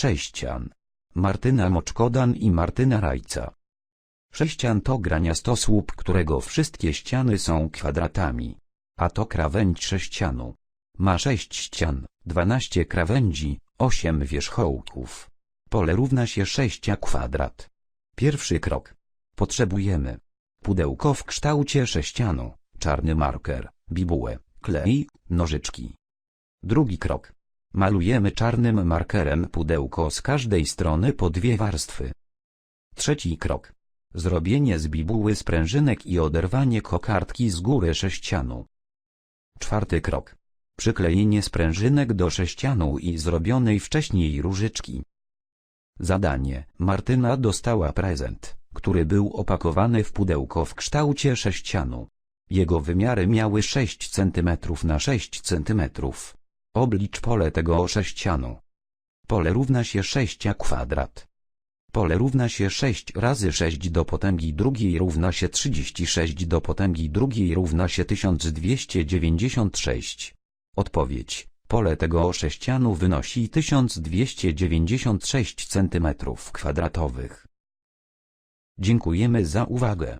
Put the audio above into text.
Sześcian. Martyna Moczkodan i Martyna Rajca. Sześcian to graniasto słup, którego wszystkie ściany są kwadratami. A to krawędź sześcianu. Ma sześć ścian, 12 krawędzi, 8 wierzchołków. Pole równa się 6 a kwadrat. Pierwszy krok. Potrzebujemy pudełko w kształcie sześcianu, czarny marker, bibułę, klej, nożyczki. Drugi krok. Malujemy czarnym markerem pudełko z każdej strony po dwie warstwy. Trzeci krok. Zrobienie z bibuły sprężynek i oderwanie kokardki z góry sześcianu. Czwarty krok. Przyklejenie sprężynek do sześcianu i zrobionej wcześniej różyczki. Zadanie. Martyna dostała prezent, który był opakowany w pudełko w kształcie sześcianu. Jego wymiary miały 6 cm na 6 cm. Oblicz pole tego sześcianu. Pole równa się 6 a kwadrat. Pole równa się 6 razy 6 do potęgi drugiej równa się 36 do potęgi drugiej równa się 1296. Odpowiedź. Pole tego sześcianu wynosi 1296 cm kwadratowych. Dziękujemy za uwagę.